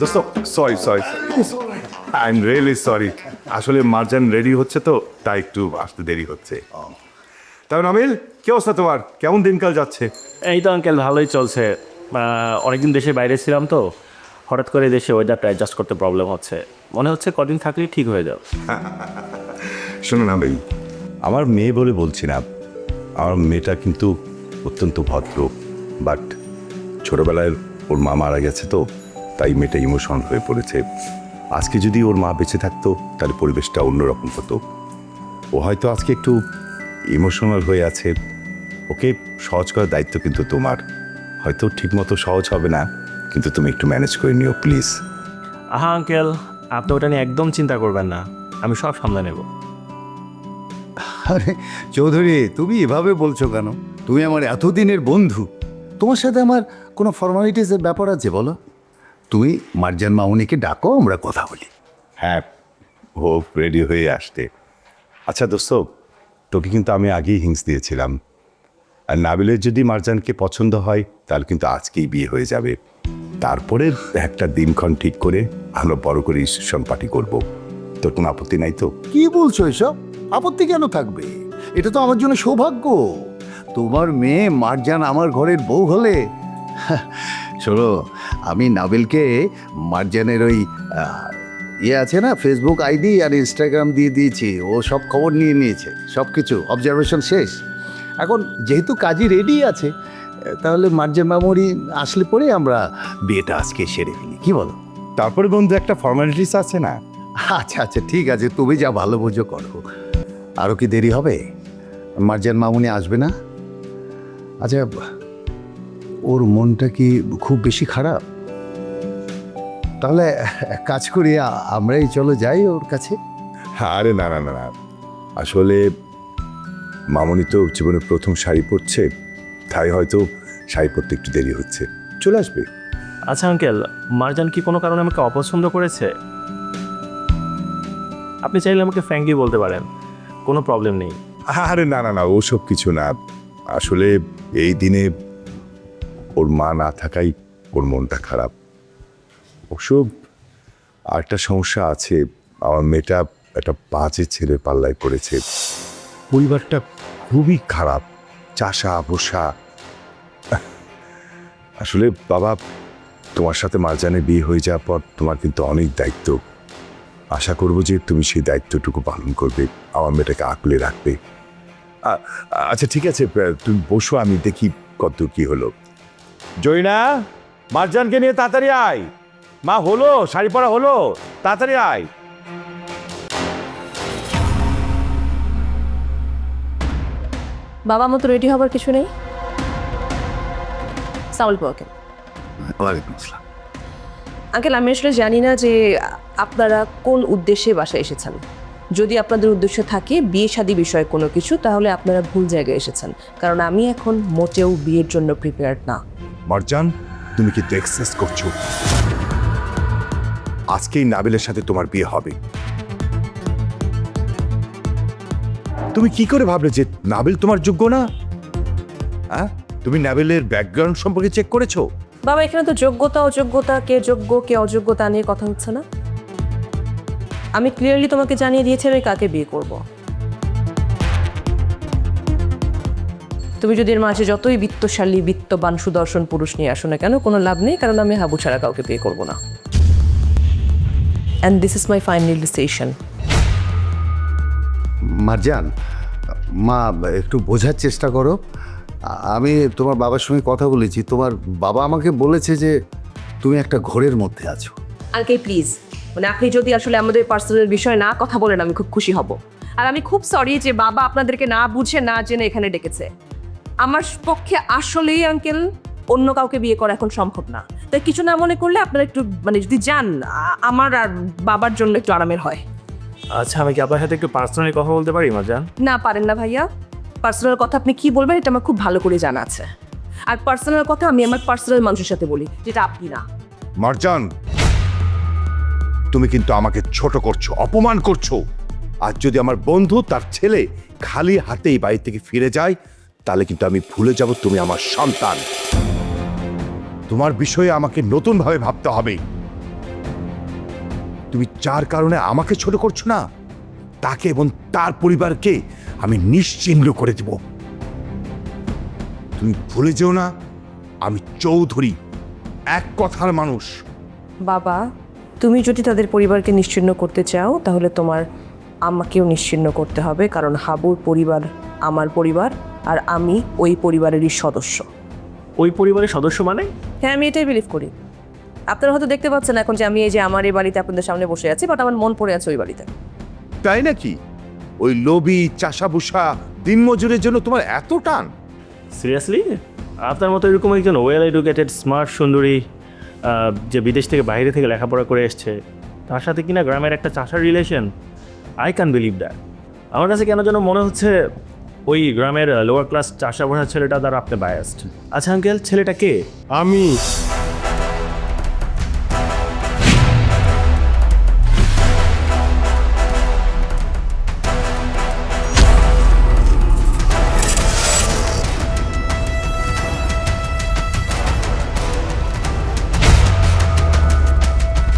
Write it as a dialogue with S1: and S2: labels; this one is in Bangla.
S1: দোস্ত sorry sorry I am really sorry আসলে মার্জান রেডি হচ্ছে তো তাই একটু আসতে দেরি হচ্ছে। তাই নামিল কি অবস্থা তোমার? কেমন দিনকাল যাচ্ছে?
S2: এই তো আঙ্কেল ভালোই চলছে। অনেকদিন দেশে বাইরে ছিলাম তো হঠাৎ করে দেশে ওয়েদারটা অ্যাডজাস্ট করতে প্রবলেম হচ্ছে। মনে হচ্ছে কদিন থাকলেই ঠিক হয়ে যাবে।
S1: শোনো নামিল আমার মেয়ে বলে বলছি না আমার মেয়েটা কিন্তু অত্যন্ত ভদ্র বাট ছোটবেলায় ওর মা মারা গেছে তো তাই মেয়েটা ইমোশন হয়ে পড়েছে। আজকে যদি ওর মা বেঁচে থাকতো তাহলে পরিবেশটা অন্যরকম হতো। ও হয়তো আজকে একটু ইমোশনাল হয়ে আছে। ওকে সহজ করার দায়িত্ব কিন্তু তোমার। হয়তো ঠিকমতো সহজ হবে না কিন্তু তুমি একটু ম্যানেজ করে নিও প্লিজ।
S2: আহা আঙ্কেল আপনি ওটা নিয়ে একদম চিন্তা করবেন না। আমি সব সামলে নেব।
S3: আরে চৌধুরী তুমি এভাবে বলছো কেন? তুমি আমার এতদিনের বন্ধু। তোমার সাথে আমার কোনো ফর্মালিটিসের ব্যাপার আছে বলো। তুমি মার্জান মামুনিকে ডাকো আমরা কথা বলি।
S1: হ্যাঁ ও রেডি হয়ে আসতে আচ্ছা দোস্ত তোকে কিন্তু আমি আগেই হিংস দিয়েছিলাম। আর নাবিলের যদি মারজানকে পছন্দ হয় তাহলে কিন্তু আজকেই বিয়ে হয়ে যাবে। তারপরে একটা দিনক্ষণ ঠিক করে আমরা বড় করে রিসেপশন পার্টি করব। তোর কোনো আপত্তি নাই তো?
S3: কি বলছো এসব? আপত্তি কেন থাকবে? এটা তো আমার জন্য সৌভাগ্য। তোমার মেয়ে মার্জান আমার ঘরের বউ হলে শোনো আমি নাবিলকে মার্জানের ওই ইয়ে আছে না ফেসবুক আইডি আর ইনস্টাগ্রাম দিয়ে দিয়েছি। ও সব খবর নিয়ে নিয়েছে সব কিছু অবজারভেশন শেষ। এখন যেহেতু কাজই রেডি আছে তাহলে মার্জান মামুরি আসলে পরে আমরা বিয়েটা আজকে সেরে ফেলি। কি বলো?
S1: তারপরে বন্ধু একটা ফর্মালিটিস আছে না?
S3: আচ্ছা আচ্ছা ঠিক আছে তুমি যা ভালো বোঝো করো। আরও কি দেরি হবে? মার্জান মামুনি আসবে না? আচ্ছা ওর মনটা কি খুব বেশি খারাপ? তাহলে এক কাজ করি আমরাই চলো যাই ওর কাছে।
S1: আরে না না না না। আসলে মামনি তো জীবনে প্রথম শাড়ি পরছে তাই হয়তো শাড়ি পরতে একটু দেরি হচ্ছে। চলে আসবে।
S2: আচ্ছা আঙ্কেল মারজান কি কোনো কারণে আমাকে অপছন্দ করেছে? আপনি চাইলে আমাকে ফ্র্যাঙ্কলি বলতে পারেন কোনো প্রবলেম নেই।
S1: আরে না না না ওসব কিছু না। আসলে এই দিনে ওর মা না থাকাই ওর মনটা খারাপ। ওসব আরেকটা সমস্যা আছে, আমার মেয়েটা একটা বাজে ছেলে পাল্লায় পড়েছে। পরিবারটা খুবই খারাপ, চাষা বসা আসলে বাবা, তোমার সাথে মারজানে বিয়ে হয়ে যাওয়ার পর তোমার কিন্তু অনেক দায়িত্ব। আশা করব যে তুমি সেই দায়িত্বটুকু পালন করবে, আমার মেয়েটাকে আঁকলে রাখবে। আচ্ছা ঠিক আছে, তুমি বসো, আমি দেখি কত কি হলো। জয়না মারজানকে নিয়ে তাড়াতাড়ি আয়। মা হলো শাড়ি পরা হলো তাড়াতাড়ি আয়।
S4: বাবা মতো রেডি হবার কিছু নেই। সাউল আঙ্কেল আমি আসলে জানি না যে আপনারা কোন উদ্দেশ্যে বাসায় এসেছেন। যদি আপনাদের উদ্দেশ্য থাকে বিয়ে শাদী বিষয়ে কোনো কিছু তাহলে আপনারা ভুল জায়গায় এসেছেন। কারণ আমি এখন মোটেও বিয়ের জন্য প্রিপেয়ার্ড না।
S1: মারজান তুমি কি এক্সেস করছ? আজকেই নাবিলের সাথে তোমার বিয়ে হবে। তুমি কি করে ভাবলে যে নাবিল তোমার যোগ্য না? হ্যাঁ? তুমি নাবিলের ব্যাকগ্রাউন্ড সম্পর্কে চেক করেছ?
S4: বাবা এখানে তো যোগ্যতা অযোগ্যতা কে যোগ্য কে অযোগ্যতা নিয়ে কথা হচ্ছে না। আমি ক্লিয়ারলি তোমাকে জানিয়ে দিয়েছি আমি কাকে বিয়ে করব। তুমি যদি এর মাঝে যতই বিত্তশালী বিত্তবান সুদর্শন পুরুষ নিয়ে আসো না কেন কোনো লাভ নেই কারণ আমি হাবু ছাড়া কাউকে বিয়ে করব না। And this is my final decision
S3: Marjan মা একটু বোঝার চেষ্টা করো। আমি তোমার বাবার সঙ্গে কথা বলেছি। তোমার বাবা আমাকে বলেছে যে তুমি একটা ঘোরের মধ্যে আছো।
S4: আঙ্কেল প্লিজ মানে আপনি যদি আসলে আমাদের পার্সোনাল বিষয়ে না কথা বলেন আমি খুব খুশি হব। আর আমি খুব সরি যে বাবা আপনাদেরকে না বুঝে না জেনে এখানে ডেকেছে। আমার পক্ষে আসলেই আঙ্কেল অন্য কাউকে বিয়ে করা এখন সম্ভব না। তাই কিছু না মনে করলে আপনারা একটু মানে যদি যান আমার আর বাবার জন্য একটু আরামের হয়।
S2: আচ্ছা আমি কি আপনার সাথে একটু পার্সোনালি কথা বলতে পারি মারজান
S4: না পারেন না ভাইয়া। পার্সোনাল কথা আপনি কি বলবেন এটা আমার খুব ভালো করে জানা আছে। আর পার্সোনাল কথা আমি আমার পার্সোনাল মানুষের সাথে বলি যেটা আপনি না।
S1: মারজান তুমি কিন্তু আমাকে ছোট করছ, অপমান করছ। আর যদি আমার বন্ধু তার ছেলে খালি হাতেই বাড়ি থেকে ফিরে যায়, তাহলে কিন্তু আমি ভুলে যাব তুমি আমার সন্তান। তোমার বিষয়ে আমাকে নতুনভাবে ভাবতে হবে। তুমি যার কারণে আমাকে ছোট করছ না, তাকে এবং তার পরিবারকে আমি নিশ্চিহ্ন করে দেব। তুমি ভুলে যেও না, আমি চৌধুরী, এক কথার মানুষ।
S4: বাবা তুমি যদি তাদের পরিবারকে নিশ্চিন্ন করতে চাও তাহলে তোমার আমাকেও নিশ্চিন্ন করতে হবে কারণ হাবুর পরিবার আমার পরিবার আর আমি ওই পরিবারেরই সদস্য।
S2: ওই পরিবারের সদস্য মানে?
S4: হ্যাঁ আমি এটাই বিলিভ করি। আপনারা হয়তো দেখতে পাচ্ছেন এখন যে আমি এই যে আমার এই বাড়িতে আপনাদের সামনে বসে আছি বাট আমার মন পড়ে আছে ওই বাড়িতে।
S1: তাই নাকি? ওই লোভি চাষাবুষা দিনমজুরের জন্য তোমার এত টান?
S2: সিরিয়াসলি আপনার মতো এরকম একজন ওয়েল এডুকেটেড স্মার্ট সুন্দরী যে বিদেশ থেকে বাইরে থেকে লেখাপড়া করে এসছে, তার সাথে কিনা গ্রামের একটা চাষার relation I can believe that আমার কাছে কেন যেন মনে হচ্ছে ওই গ্রামের লোয়ার ক্লাস চাষা বসা ছেলেটা দ্বারা আপনি বায়াসড আচ্ছা আঙ্কেল ছেলেটা কে?
S1: আমি।